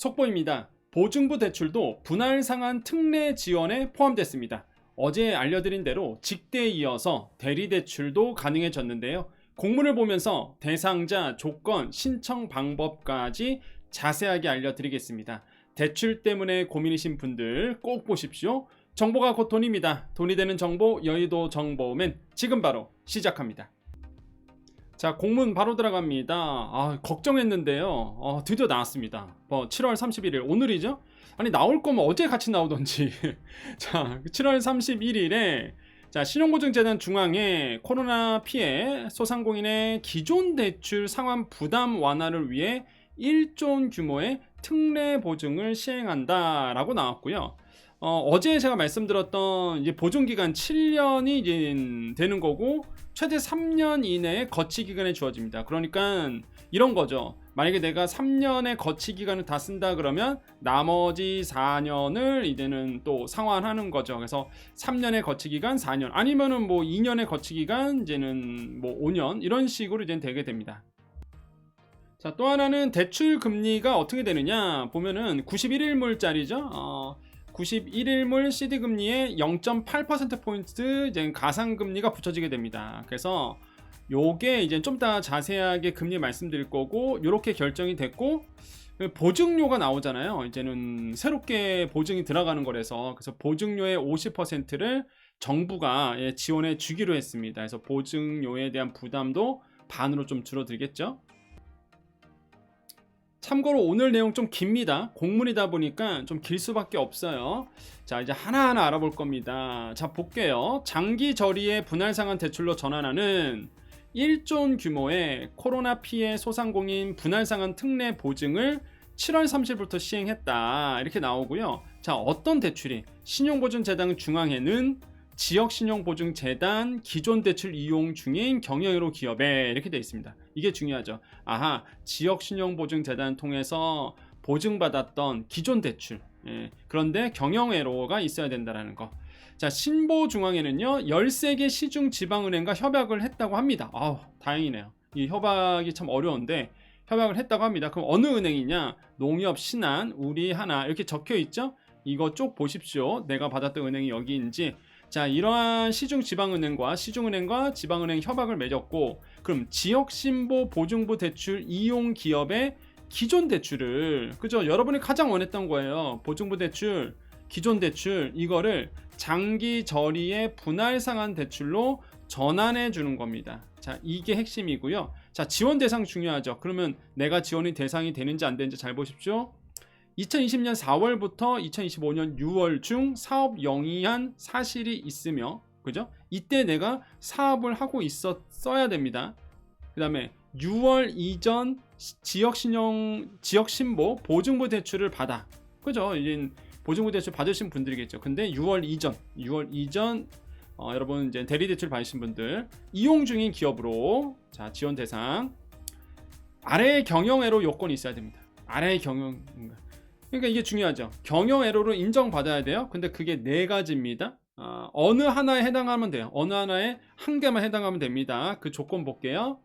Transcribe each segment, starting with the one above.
속보입니다. 보증부 대출도 분할 상한 특례 지원에 포함됐습니다. 어제 알려드린 대로 직대에 이어서 대리 대출도 가능해졌는데요. 공문을 보면서 대상자, 조건, 신청 방법까지 자세하게 알려드리겠습니다. 대출 때문에 고민이신 분들 꼭 보십시오. 정보가 곧 돈입니다. 돈이 되는 정보 여의도 정보맨 지금 바로 시작합니다. 자 공문 바로 들어갑니다. 아 걱정했는데요. 어, 드디어 나왔습니다. 뭐 7월 31일 오늘이죠? 아니 나올 거면 어제 같이 나오던지. 자 7월 31일에 자 신용보증재단 중앙에 코로나 피해 소상공인의 기존 대출 상환 부담 완화를 위해 1조 규모의 특례 보증을 시행한다 라고 나왔고요. 어, 제 제가 말씀드렸던 이제 보증 기간 7년이 이제 되는 거고 최대 3년 이내에 거치 기간에 주어집니다. 그러니까 이런 거죠. 만약에 내가 3년의 거치 기간을 다 쓴다 그러면 나머지 4년을 이제는 또 상환하는 거죠. 그래서 3년의 거치 기간 4년 아니면은 뭐 2년의 거치 기간 이제는 뭐 5년 이런 식으로 이제 되게 됩니다. 자, 또 하나는 대출 금리가 어떻게 되느냐 보면은 91일물짜리죠. 어, 91일물 CD금리에 0.8%포인트 이제 가상 금리가 붙여지게 됩니다. 그래서 요게 이제 좀 더 자세하게 금리 말씀드릴 거고 이렇게 결정이 됐고 보증료가 나오잖아요. 이제는 새롭게 보증이 들어가는 거라서 그래서 보증료의 50%를 정부가 예, 지원해 주기로 했습니다. 그래서 보증료에 대한 부담도 반으로 좀 줄어들겠죠. 참고로 오늘 내용 좀 깁니다. 공문이다 보니까 좀 길 수밖에 없어요. 자, 이제 하나하나 알아볼 겁니다. 자, 볼게요. 장기 저리의 분할 상환 대출로 전환하는 1조 규모의 코로나 피해 소상공인 분할 상환 특례 보증을 7월 30일부터 시행했다. 이렇게 나오고요. 자, 어떤 대출이 신용보증재단 중앙에는 지역신용보증재단 기존 대출 이용 중인 경영으로 기업에 이렇게 되어 있습니다. 이게 중요하죠. 아하, 지역신용보증재단 통해서 보증받았던 기존 대출. 예, 그런데 경영회로가 있어야 된다는 거. 자, 신보중앙에는요, 13개 시중 지방은행과 협약을 했다고 합니다. 아우, 다행이네요. 이 협약이 참 어려운데, 협약을 했다고 합니다. 그럼 어느 은행이냐? 농협, 신한, 우리, 하나, 이렇게 적혀 있죠? 이거 쭉 보십시오. 내가 받았던 은행이 여기인지. 자, 이러한 시중 지방은행과 시중은행과 지방은행 협약을 맺었고, 그럼 지역 신보 보증부 대출 이용 기업의 기존 대출을, 그죠? 여러분이 가장 원했던 거예요. 보증부 대출, 기존 대출, 이거를 장기 저리의 분할 상환 대출로 전환해 주는 겁니다. 자, 이게 핵심이고요. 자, 지원 대상 중요하죠. 그러면 내가 지원이 대상이 되는지 안 되는지 잘 보십시오. 2020년 4월부터 2025년 6월 중 사업 영위한 사실이 있으며 그죠? 이때 내가 사업을 하고 있었어야 됩니다. 그 다음에 6월 이전 지역 신용 지역 신보 보증부 대출을 받아 그죠? 보증부 대출 받으신 분들이겠죠. 근데 6월 이전 6월 이전 어, 여러분 이제 대리 대출 받으신 분들 이용 중인 기업으로 자 지원 대상 아래 경영애로 요건이 있어야 됩니다. 아래 경영 그러니까 이게 중요하죠. 경영 애로를 인정받아야 돼요. 근데 그게 네 가지입니다. 어, 느 하나에 해당하면 돼요. 어느 하나에 한 개만 해당하면 됩니다. 그 조건 볼게요.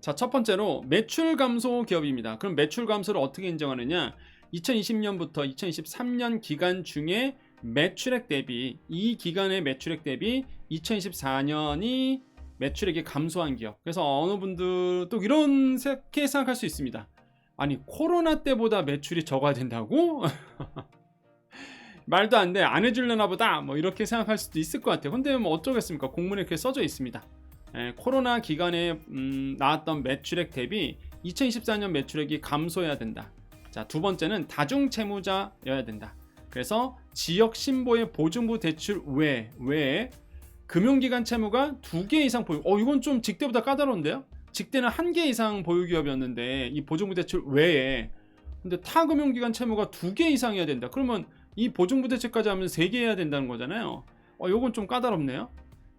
자, 첫 번째로 매출 감소 기업입니다. 그럼 매출 감소를 어떻게 인정하느냐? 2020년부터 2023년 기간 중에 매출액 대비 이 기간의 매출액 대비 2024년이 매출액이 감소한 기업. 그래서 어느 분들 또 이렇게 생각할 수 있습니다. 아니 코로나 때보다 매출이 적어야 된다고? 말도 안 돼. 안 해줄려나 보다. 뭐 이렇게 생각할 수도 있을 것 같아요. 근데 뭐 어쩌겠습니까? 공문에 그렇게 써져 있습니다. 에, 예, 코로나 기간에 음, 나왔던 매출액 대비 2024년 매출액이 감소해야 된다. 자, 두 번째는 다중 채무자여야 된다. 그래서 지역 신보의 보증부 대출 외 외에 금융기관 채무가 두 개 이상 보유. 어, 이건 좀 직대보다 까다로운데요? 직대는 한 개 이상 보유기업이었는데 이 보증부 대출 외에 근데 타 금융기관 채무가 두 개 이상이어야 된다. 그러면 이 보증부 대출까지 하면 세 개 해야 된다는 거잖아요. 어, 요건 좀 까다롭네요.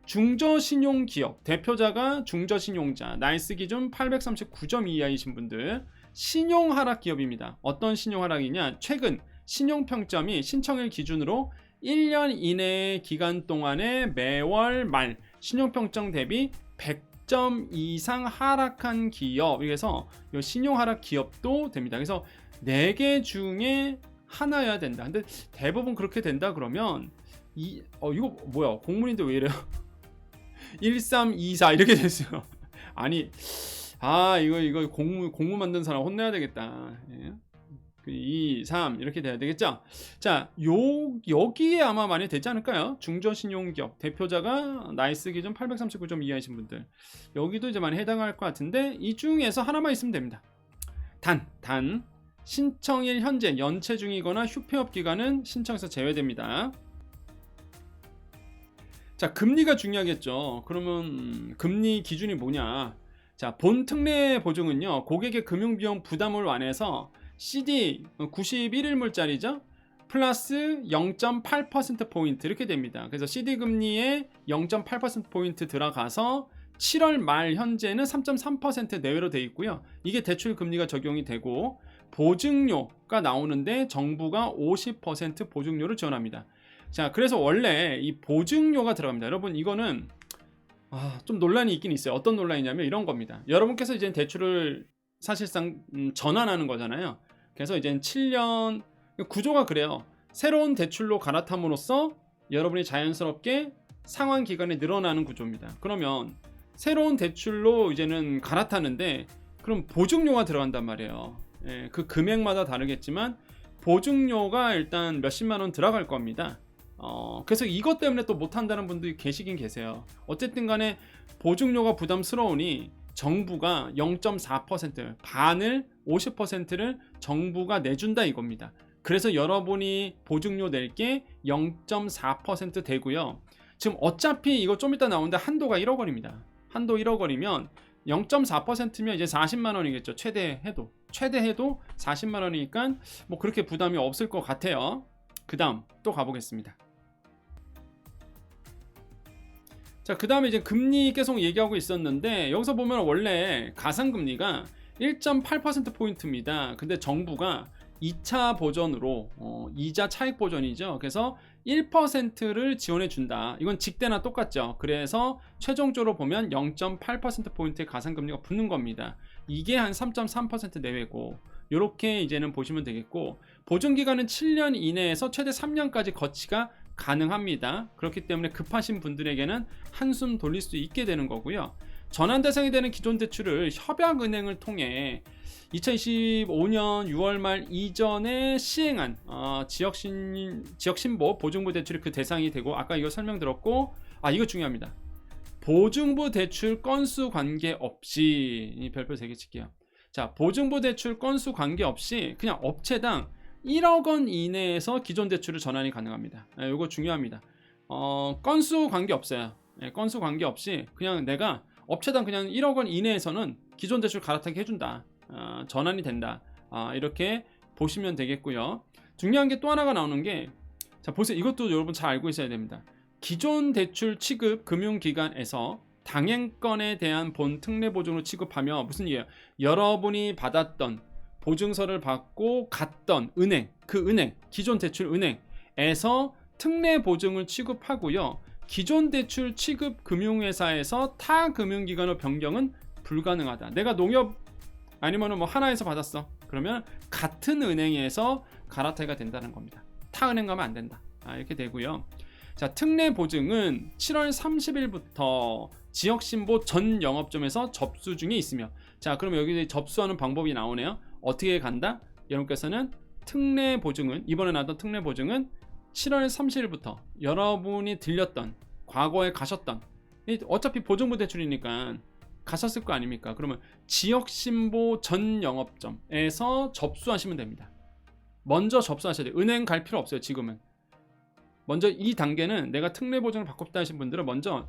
중저신용기업 대표자가 중저신용자 나이스 기준 839점 이하이신 분들 신용 하락 기업입니다. 어떤 신용 하락이냐? 최근 신용 평점이 신청일 기준으로 1년 이내의 기간 동안에 매월 말 신용 평점 대비 100 2점 이상 하락한 기업 그래서 이 신용 하락 기업도 됩니다. 그래서 4개 중에 하나여야 된다. 근데 대부분 그렇게 된다 그러면 이 어 이거 뭐야? 공문인데 왜 이래요? 1324 이렇게 됐어요. 아니 아 이거 이거 공무 공무 만든 사람 혼내야 되겠다. 예. 그 2, 3 이렇게 돼야 되겠죠? 자, 요 여기에 아마 많이 되지 않을까요? 중저신용기업 대표자가 나이스 기준 839점 이하이신 분들 여기도 이제 많이 해당할 것 같은데 이 중에서 하나만 있으면 됩니다. 단, 단 신청일 현재 연체 중이거나 휴폐업 기간은 신청에서 제외됩니다. 자, 금리가 중요하겠죠. 그러면 음, 금리 기준이 뭐냐? 자, 본 특례 보증은요. 고객의 금융 비용 부담을 완해서 CD 91일물짜리죠. 플러스 0.8% 포인트 이렇게 됩니다. 그래서 CD 금리에 0.8% 포인트 들어가서 7월 말 현재는 3.3% 내외로 돼 있고요. 이게 대출 금리가 적용이 되고 보증료가 나오는데 정부가 50% 보증료를 지원합니다. 자, 그래서 원래 이 보증료가 들어갑니다. 여러분 이거는 아, 좀 논란이 있긴 있어요. 어떤 논란이냐면 이런 겁니다. 여러분께서 이제 대출을 사실상 음, 전환하는 거잖아요. 그래서 이제 7년 구조가 그래요. 새로운 대출로 갈아탐으로써 여러분이 자연스럽게 상환 기간이 늘어나는 구조입니다. 그러면 새로운 대출로 이제는 갈아타는데 그럼 보증료가 들어간단 말이에요. 예, 그 금액마다 다르겠지만 보증료가 일단 몇십만 원 들어갈 겁니다. 어, 그래서 이것 때문에 또 못한다는 분들이 계시긴 계세요. 어쨌든 간에 보증료가 부담스러우니 정부가 0.4% 반을 50%를 정부가 내준다 이겁니다. 그래서 여러분이 보증료 낼 게 0.4% 되고요. 지금 어차피 이거 좀 이따 나오는데 한도가 1억 원입니다. 한도 1억 원이면 0.4%면 이제 40만 원이겠죠. 최대 해도. 최대 해도 40만 원이니까 뭐 그렇게 부담이 없을 것 같아요. 그다음 또 가보겠습니다. 자, 그 다음에 이제 금리 계속 얘기하고 있었는데, 여기서 보면 원래 가상금리가 1.8%포인트입니다. 근데 정부가 2차 보전으로, 어, 이자 차익 보전이죠. 그래서 1%를 지원해 준다. 이건 직대나 똑같죠. 그래서 최종적으로 보면 0.8%포인트의 가상금리가 붙는 겁니다. 이게 한 3.3% 내외고, 이렇게 이제는 보시면 되겠고, 보증 기간은 7년 이내에서 최대 3년까지 거치가 가능합니다. 그렇기 때문에 급하신 분들에게는 한숨 돌릴 수 있게 되는 거고요. 전환 대상이 되는 기존 대출을 협약은행을 통해 2025년 6월 말 이전에 시행한 어, 지역신 지역신보 보증부 대출이 그 대상이 되고 아까 이거 설명드렸고 아 이거 중요합니다. 보증부 대출 건수 관계 없이 이 별표 3개 칠게요. 자 보증부 대출 건수 관계 없이 그냥 업체당 1억 원 이내에서 기존 대출을 전환이 가능합니다. 네, 이거 중요합니다. 어, 건수 관계 없어요. 네, 건수 관계 없이 그냥 내가 업체당 그냥 1억 원 이내에서는 기존 대출 갈아타게 해준다. 어, 전환이 된다. 어, 이렇게 보시면 되겠고요. 중요한 게 또 하나가 나오는 게, 자, 보세요. 이것도 여러분 잘 알고 있어야 됩니다. 기존 대출 취급 금융기관에서 당행권에 대한 본 특례 보증을 취급하며 무슨 얘기예요? 여러분이 받았던 보증서를 받고 갔던 은행, 그 은행, 기존 대출 은행에서 특례 보증을 취급하고요. 기존 대출 취급 금융회사에서 타 금융기관으로 변경은 불가능하다. 내가 농협 아니면 뭐 하나에서 받았어. 그러면 같은 은행에서 갈아타기가 된다는 겁니다. 타 은행 가면 안 된다. 아, 이렇게 되고요. 자, 특례 보증은 7월 30일부터 지역 신보 전 영업점에서 접수 중에 있으며 자, 그럼 여기 접수하는 방법이 나오네요. 어떻게 간다? 여러분께서는 특례 보증은 이번에 나왔던 특례 보증은 7월 30일부터 여러분이 들렸던 과거에 가셨던 어차피 보증부 대출이니까 가셨을 거 아닙니까? 그러면 지역 신보 전 영업점에서 접수하시면 됩니다. 먼저 접수하셔야 돼요. 은행 갈 필요 없어요. 지금은. 먼저 이 단계는 내가 특례 보증을 받고 싶다 하신 분들은 먼저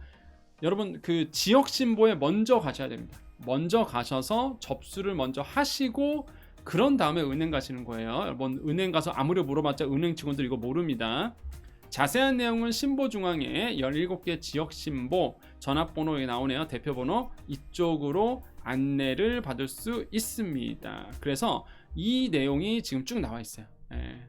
여러분 그 지역 신보에 먼저 가셔야 됩니다. 먼저 가셔서 접수를 먼저 하시고 그런 다음에 은행 가시는 거예요. 여러분 은행 가서 아무리 물어봤자 은행 직원들 이거 모릅니다. 자세한 내용은 신보 중앙에 17개 지역 신보 전화번호 에 나오네요. 대표번호 이쪽으로 안내를 받을 수 있습니다. 그래서 이 내용이 지금 쭉 나와 있어요. 네.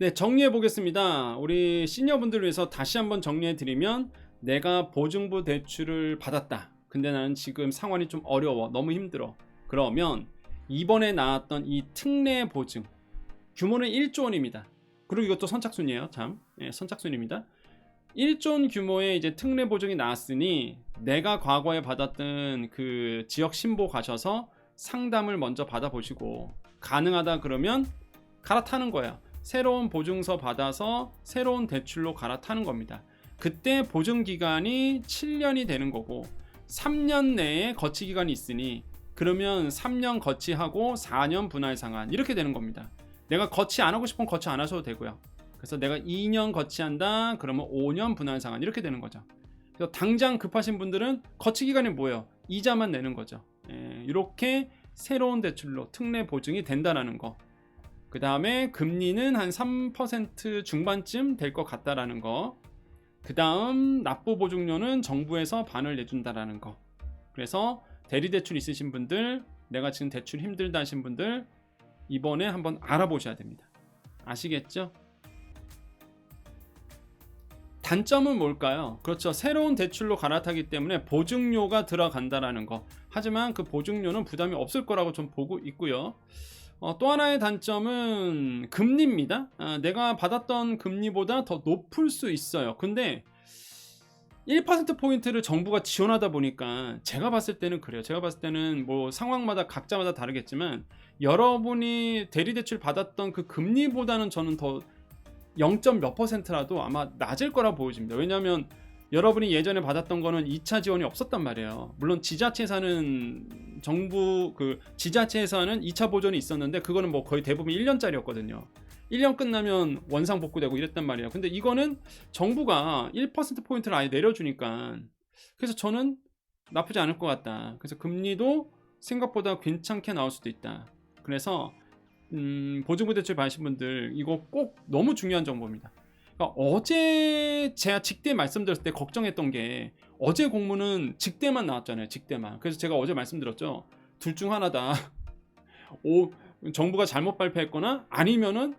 네, 정리해 보겠습니다. 우리 시니어분들 위해서 다시 한번 정리해 드리면 내가 보증부 대출을 받았다. 근데 나는 지금 상황이 좀 어려워. 너무 힘들어. 그러면 이번에 나왔던 이 특례 보증 규모는 1조 원입니다. 그리고 이것도 선착순이에요. 참. 예, 선착순입니다. 1조 원 규모의 이제 특례 보증이 나왔으니 내가 과거에 받았던 그 지역 신보 가셔서 상담을 먼저 받아보시고 가능하다 그러면 갈아타는 거야. 새로운 보증서 받아서 새로운 대출로 갈아타는 겁니다. 그때 보증 기간이 7년이 되는 거고 3년 내에 거치 기간이 있으니 그러면 3년 거치하고 4년 분할 상환 이렇게 되는 겁니다. 내가 거치 안 하고 싶으면 거치 안 하셔도 되고요. 그래서 내가 2년 거치한다 그러면 5년 분할 상환 이렇게 되는 거죠. 그래서 당장 급하신 분들은 거치 기간이 뭐예요? 이자만 내는 거죠. 예, 이렇게 새로운 대출로 특례 보증이 된다라는 거. 그 다음에 금리는 한 3% 중반쯤 될 것 같다라는 거. 그 다음 납부 보증료는 정부에서 반을 내준다라는 거. 그래서 대리 대출 있으신 분들, 내가 지금 대출 힘들다 하신 분들 이번에 한번 알아보셔야 됩니다. 아시겠죠? 단점은 뭘까요? 그렇죠. 새로운 대출로 갈아타기 때문에 보증료가 들어간다라는 거. 하지만 그 보증료는 부담이 없을 거라고 좀 보고 있고요. 어, 또 하나의 단점은 금리입니다. 아, 내가 받았던 금리보다 더 높을 수 있어요. 근데 1%포인트를 정부가 지원하다 보니까 제가 봤을 때는 그래요. 제가 봤을 때는 뭐 상황마다 각자마다 다르겠지만 여러분이 대리대출 받았던 그 금리보다는 저는 더 0. 몇 퍼센트라도 아마 낮을 거라 보여집니다. 왜냐하면 여러분이 예전에 받았던 거는 2차 지원이 없었단 말이에요. 물론 지자체에서는 정부 그 지자체에서는 2차 보전이 있었는데 그거는 뭐 거의 대부분 1년짜리였거든요. 1년 끝나면 원상 복구되고 이랬단 말이에요. 근데 이거는 정부가 1% 포인트를 아예 내려주니까 그래서 저는 나쁘지 않을 것 같다. 그래서 금리도 생각보다 괜찮게 나올 수도 있다. 그래서 음, 보증부 대출 받으신 분들 이거 꼭 너무 중요한 정보입니다. 그러니까 어제 제가 직대 말씀드렸을 때 걱정했던 게 어제 공문은 직대만 나왔잖아요. 직대만. 그래서 제가 어제 말씀드렸죠. 둘 중 하나다. 오, 정부가 잘못 발표했거나 아니면은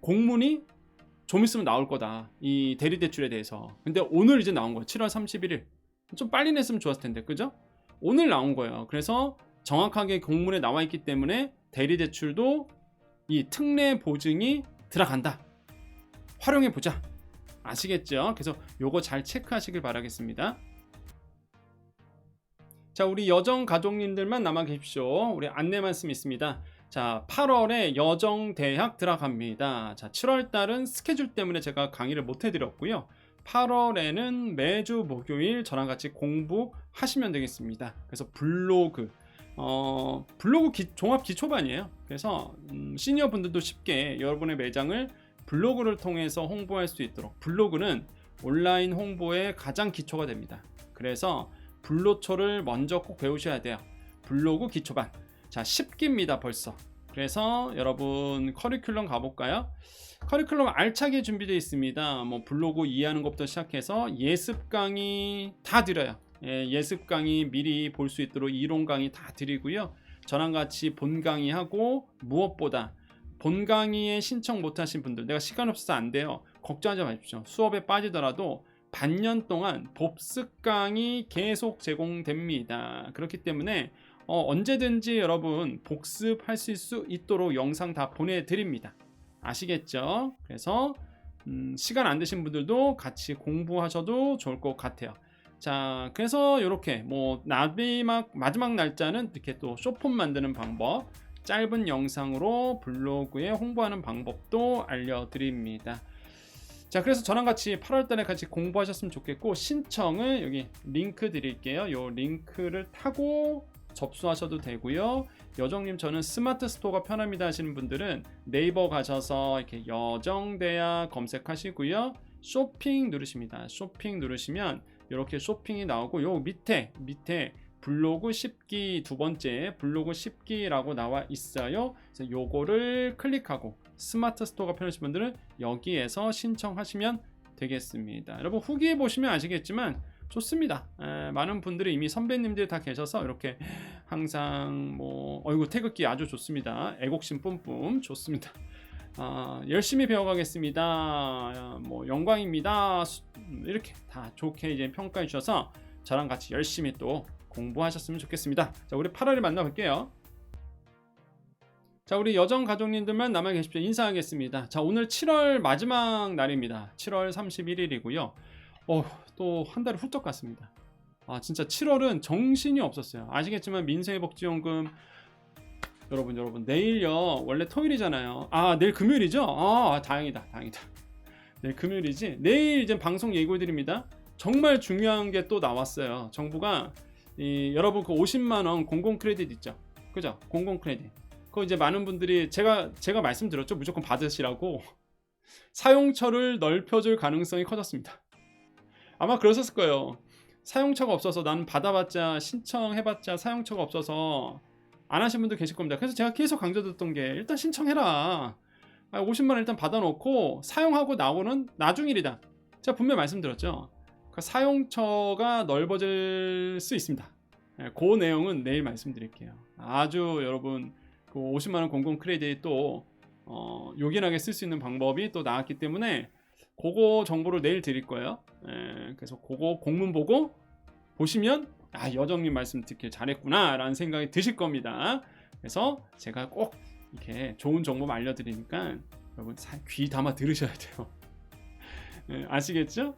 공문이 좀 있으면 나올 거다. 이 대리 대출에 대해서. 근데 오늘 이제 나온 거예요. 7월 31일. 좀 빨리 냈으면 좋았을 텐데. 그죠? 오늘 나온 거예요. 그래서 정확하게 공문에 나와 있기 때문에 대리 대출도 이 특례 보증이 들어간다. 활용해 보자. 아시겠죠? 그래서 요거 잘 체크하시길 바라겠습니다. 자, 우리 여정 가족님들만 남아 계십시오. 우리 안내 말씀 있습니다. 자, 8월에 여정 대학 들어갑니다. 자, 7월 달은 스케줄 때문에 제가 강의를 못 해드렸고요. 8월에는 매주 목요일 저랑 같이 공부하시면 되겠습니다. 그래서 블로그, 어, 블로그 기, 종합 기초반이에요. 그래서 음, 시니어 분들도 쉽게 여러분의 매장을 블로그를 통해서 홍보할 수 있도록 블로그는 온라인 홍보의 가장 기초가 됩니다. 그래서 블로초를 먼저 꼭 배우셔야 돼요. 블로그 기초반. 자, 10기입니다, 벌써. 그래서 여러분 커리큘럼 가볼까요? 커리큘럼 알차게 준비되어 있습니다. 뭐 블로그 이해하는 것부터 시작해서 예습 강의 다 드려요. 예, 습 강의 미리 볼 수 있도록 이론 강의 다 드리고요. 저랑 같이 본 강의하고 무엇보다 본 강의에 신청 못하신 분들 내가 시간 없어서 안 돼요. 걱정하지 마십시오. 수업에 빠지더라도 반년 동안 복습 강의 계속 제공됩니다. 그렇기 때문에 어, 언제든지 여러분 복습하실 수 있도록 영상 다 보내드립니다. 아시겠죠? 그래서 음, 시간 안 되신 분들도 같이 공부하셔도 좋을 것 같아요. 자, 그래서 이렇게 뭐 마지막 마지막 날짜는 이렇게 또 쇼폼 만드는 방법, 짧은 영상으로 블로그에 홍보하는 방법도 알려드립니다. 자, 그래서 저랑 같이 8월달에 같이 공부하셨으면 좋겠고 신청을 여기 링크 드릴게요. 요 링크를 타고 접수하셔도 되고요. 여정님 저는 스마트 스토어가 편합니다 하시는 분들은 네이버 가셔서 이렇게 여정대야 검색하시고요. 쇼핑 누르십니다. 쇼핑 누르시면 이렇게 쇼핑이 나오고 요 밑에 밑에 블로그 10기 두 번째 블로그 10기라고 나와 있어요. 그래서 요거를 클릭하고 스마트 스토어가 편하신 분들은 여기에서 신청하시면 되겠습니다. 여러분 후기에 보시면 아시겠지만 좋습니다. 에, 많은 분들이 이미 선배님들이 다 계셔서 이렇게 항상 뭐 어이구 태극기 아주 좋습니다. 애국심 뿜뿜 좋습니다. 아, 열심히 배워가겠습니다. 아, 뭐 영광입니다. 이렇게 다 좋게 이제 평가해 주셔서 저랑 같이 열심히 또 공부하셨으면 좋겠습니다. 자, 우리 8월에 만나볼게요. 자, 우리 여정 가족님들만 남아 계십시오. 인사하겠습니다. 자, 오늘 7월 마지막 날입니다. 7월 31일이고요. 어, 또 한 달이 훌쩍 갔습니다. 아, 진짜 7월은 정신이 없었어요. 아시겠지만 민생회복지원금 여러분 여러분 내일요 원래 토요일이잖아요 아 내일 금요일이죠 아 다행이다 다행이다 내일 금요일이지 내일 이제 방송 예고해 드립니다 정말 중요한 게 또 나왔어요 정부가 이 여러분 그 50만 원 공공 크레딧 있죠 그죠 공공 크레딧 그거 이제 많은 분들이 제가 제가 말씀드렸죠 무조건 받으시라고 사용처를 넓혀줄 가능성이 커졌습니다 아마 그러셨을 거예요 사용처가 없어서 나는 받아봤자 신청해봤자 사용처가 없어서 안 하신 분들 계실 겁니다. 그래서 제가 계속 강조드렸던 게 일단 신청해라. 아, 50만 원 일단 받아놓고 사용하고 나오는 나중 일이다. 제가 분명 히 말씀드렸죠. 그 사용처가 넓어질 수 있습니다. 예, 그 내용은 내일 말씀드릴게요. 아주 여러분 그 50만 원 공공 크레딧 또 어, 요긴하게 쓸 수 있는 방법이 또 나왔기 때문에 그거 정보를 내일 드릴 거예요. 예, 그래서 그거 공문 보고 보시면 아 여정님 말씀 듣길 잘했구나라는 생각이 드실 겁니다. 그래서 제가 꼭 이렇게 좋은 정보 알려드리니까 여러분 사- 귀 담아 들으셔야 돼요. 네, 아시겠죠?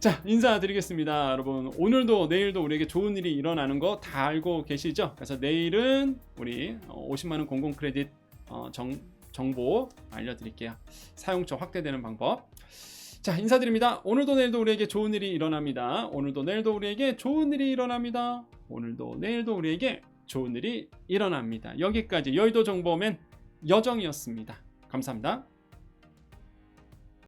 자 인사드리겠습니다, 여러분. 오늘도 내일도 우리에게 좋은 일이 일어나는 거 다 알고 계시죠? 그래서 내일은 우리 어, 50만 원 공공 크레딧 어, 정, 정보 알려드릴게요. 사용처 확대되는 방법. 자 인사드립니다. 오늘도 내일도 우리에게 좋은 일이 일어납니다. 오늘도 내일도 우리에게 좋은 일이 일어납니다. 오늘도 내일도 우리에게 좋은 일이 일어납니다. 여기까지 여의도 정보맨 여정이었습니다. 감사합니다.